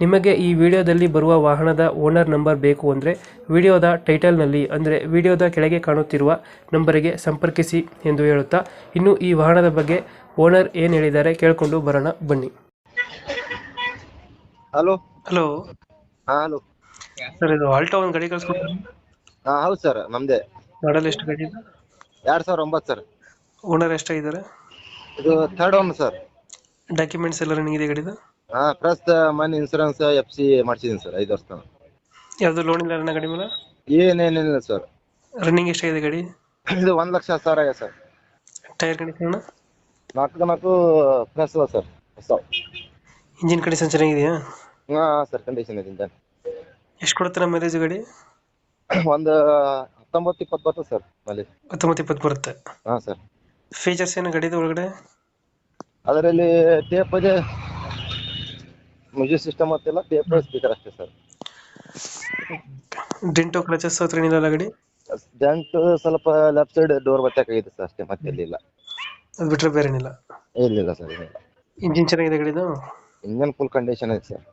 ನಿಮಗೆ ಈ ವಿಡಿಯೋದಲ್ಲಿ ಬರುವ ವಾಹನದ ಓನರ್ ನಂಬರ್ ಬೇಕು ಅಂದರೆ ವಿಡಿಯೋದ ಟೈಟಲ್ನಲ್ಲಿ ಅಂದರೆ ವಿಡಿಯೋದ ಕೆಳಗೆ ಕಾಣುತ್ತಿರುವ ನಂಬರಿಗೆ ಸಂಪರ್ಕಿಸಿ ಎಂದು ಹೇಳುತ್ತಾ ಇನ್ನು ಈ ವಾಹನದ ಬಗ್ಗೆ ಓನರ್ ಏನು ಹೇಳಿದ್ದಾರೆ ಕೇಳಿಕೊಂಡು ಬರೋಣ ಬನ್ನಿ. ಹಲೋ. ಹಲೋ. ಹಾ ಹಲೋ. ಸರ್ ಇದು ಆಲ್ಟೋ ಒಂದು ಗಾಡಿ ಕಳ್ಸ್ಕೊಡ್ತಾರೆ? ಹಾ ಹೌದು ಸರ್ ನಮ್ದೇ. ಮಾಡಲ್ ಎಷ್ಟು ಗಾಡಿ ಇದೆ? ಎರಡ್ ಸಾವಿರ ಒಂಬತ್ತು ಸರ್. ಓನರ್ ಎಷ್ಟಾಗಿದ್ದಾರೆ? ಇದು ಥರ್ಡ್ ಒನ್ ಸರ್. ಡಾಕ್ಯುಮೆಂಟ್ಸ್ ಎಲ್ಲ ರನ್ನಿಂಗ್ ಇದೆ ಗಾಡಿದು? ಹಾ ಪ್ಲಸ್ ಮನೆ ಇನ್ಸೂರೆನ್ಸ್ ಎಫ್ ಸಿ ಮಾಡ್ಸಿದೀನಿ ಸರ್ ಐದು ವರ್ಷ ತನಕ. ಯಾವುದು ಲೋನ್ ಇಲ್ಲ ಗಾಡಿ ಮೇಲೆ? ಏನೇನಿಲ್ಲ ಸರ್ ರನ್ನಿಂಗ್ ಎಷ್ಟಾಗಿದೆ ಗಾಡಿ? ಇದು ಒಂದ್ ಲಕ್ಷ ಹತ್ತು ಸಾವಿರ ಆಗಿದೆ ಸರ್ ಟೈರ್ ಕಂಡೀಷನ್ ನಾಲ್ಕು ನಾಲ್ಕು ಪ್ಲಸ್ ಅದ ಸರ್ ಹೊಸ. ಇಂಜಿನ್ ಕಂಡೀಷನ್ ಚೆನ್ನಾಗಿದೆಯಾ? ಹಾ ಸರ್ ಕಂಡೀಷನ್ ಇದೆ ಇಂಜನ್ ಎಷ್ಟು ಕೊಡುತ್ತೆ ನಮ್ಮ ಮೈಲೇಜ್ ಗಾಡಿ? ಒಂದು ಹತ್ತೊಂಬತ್ತು ಇಪ್ಪತ್ತು ಬರ್ತದೆ ಸರ್ ಅಲ್ಲಿ ಹತ್ತೊಂಬತ್ತು ಇಪ್ಪತ್ತು ಬರುತ್ತೆ. ಹಾ ಸರ್ ಫೀಚರ್ಸ್ ಏನು ಗಾಡಿದು ಒಳಗಡೆ? ಅದರಲ್ಲಿ ಟೇಪ್ ಇದೆ. ಮ್ಯೂಸಿಕ್ ಸಿಸ್ಟಮ್ ಮತ್ತಿಲ್ಲ ಪೇಪರ್ ಸ್ಪೀಕರ್ ಅಷ್ಟೇ ಸರ್ ಡಿಂಟೋ ಕ್ಲಚಸ್ ಹತ್ರ ಏನಿಲ್ಲ ಗಾಡಿ? ಜಂಟ್ ಸ್ವಲ್ಪ ಲೆಫ್ಟ್ ಸೈಡ್ ಡೋರ್ ಬತ್ತಾಗಿದೆ ಸರ್ ಅಷ್ಟೇ ಮತ್ತೆ ಇಲ್ಲ ಅದು ಬಿಟ್ರೆ ಬೇರೆ ಏನಿಲ್ಲ? ಇಲ್ಲ ಸರ್ ಇಂಜಿನ್ ಚೆನ್ನಾಗಿದೆ ಗಾಡಿದು ಇಂಜನ್ ಫುಲ್ ಕಂಡೀಷನ್ ಇದೆ ಸರ್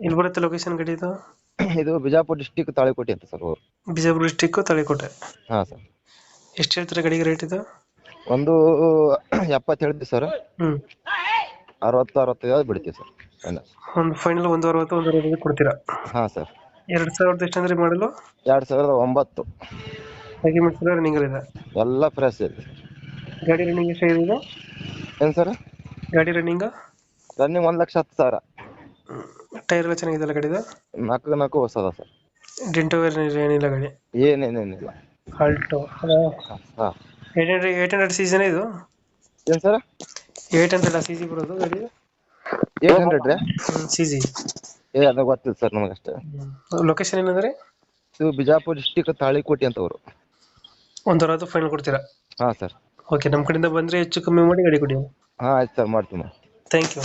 ಇಲ್ಲಿ ಬರುತ್ತೆ ಲೊಕೇಶನ್ ಗಾಡಿದು ಇದು? ಬಿಜಾಪುರ ಡಿಸ್ಟಿಕ್ ತಾಳಿಕೋಟೆ ಅಂತ ಸರ್ ಊರು. ಬಿಜಾಪುರ ಡಿಸ್ಟ್ರಿಕ್ಟ್ ತಳಿಕೋಟೆ? ಹಾ ಸರ್ ಎಷ್ಟು ಹೇಳ್ತಾರೆ ಗಾಡಿಗೆ ರೇಟ್ ಇದು? ಒಂದು ಎಪ್ಪತ್ತು ಹೇಳ್ತೀವಿ ಸರ್ ಹ್ಮ್. ಅರವತ್ತು ಅರವತ್ತೈದು ಬಿಡ್ತೀವಿ ಸರ್ ಒಂದು ಫೈನಲ್ ಒಂದು ಅರವತ್ತು ಒಂದು ಅರವತ್ತು ಕೊಡ್ತೀರಾ? ಹಾ ಸರ್ ಎರಡು ಸಾವಿರದ ಎಷ್ಟು ಅಂದ್ರೆ ಮಾಡಲು? ಎರಡು ಸಾವಿರದ ಒಂಬತ್ತು. ಡಾಕ್ಯುಮೆಂಟ್ಸ್ ಎಲ್ಲ ರನ್ನಿಂಗ್ ಇದೆ? ಎಲ್ಲ ಫ್ರೆಶ್ ಇದೆ. ಗಾಡಿ ರನ್ನಿಂಗ್ ಎಷ್ಟು ಇದೆ? ಏನ್ ಸರ್ ಗಾಡಿ ರನ್ನಿಂಗ್ ರನ್ನಿಂಗ್ ಒಂದು ಲಕ್ಷ ಹತ್ತು ಸಾವಿರ. ಟೈರ್ ಎಲ್ಲ ಚೆನ್ನಾಗಿದೆಲ್ಲ ಗಾಡಿದು? ನಾಲ್ಕು ನಾಲ್ಕು ಹೊಸದ ಸರ್ ಡಿಂಟೋ ಏನಿಲ್ಲ ಗಾಡಿ? ಏನೇನೇನಿಲ್ಲ. ಆಲ್ಟೋ ಹಾಂ. Eight hundred eight hundred season ಇದು? ಏನು sir eight hundred C G ಬರೋದು ಗಾಡಿ? ಏಟ್ ಹಂಡ್ರೆಡ್ ರೀ ಸಿ ಜಿ. ಏ ಅದ ಗೊತ್ತಿಲ್ಲ ಸರ್ ನಮಗಷ್ಟೇ. ಲೊಕೇಶನ್ ಏನಂದ್ರೆ? ಇದು ಬಿಜಾಪುರ ಡಿಸ್ಟಿಕ್ ತಾಳಿಕೋಟೆ ಅಂತ ಅವರು ಒಂದು ಅರವತ್ತು ಫೈನಲ್ ಕೊಡ್ತೀರಾ? ಹಾ ಸರ್. ಓಕೆ ನಮ್ಮ ಕಡೆಯಿಂದ ಬಂದ್ರೆ ಹೆಚ್ಚು ಕಮ್ಮಿ ಮಾಡಿ ಗಾಡಿ ಕೊಡಿ. ಹಾ ಆಯ್ತು ಸರ್ ಮಾಡ್ತೀನಿ. Thank you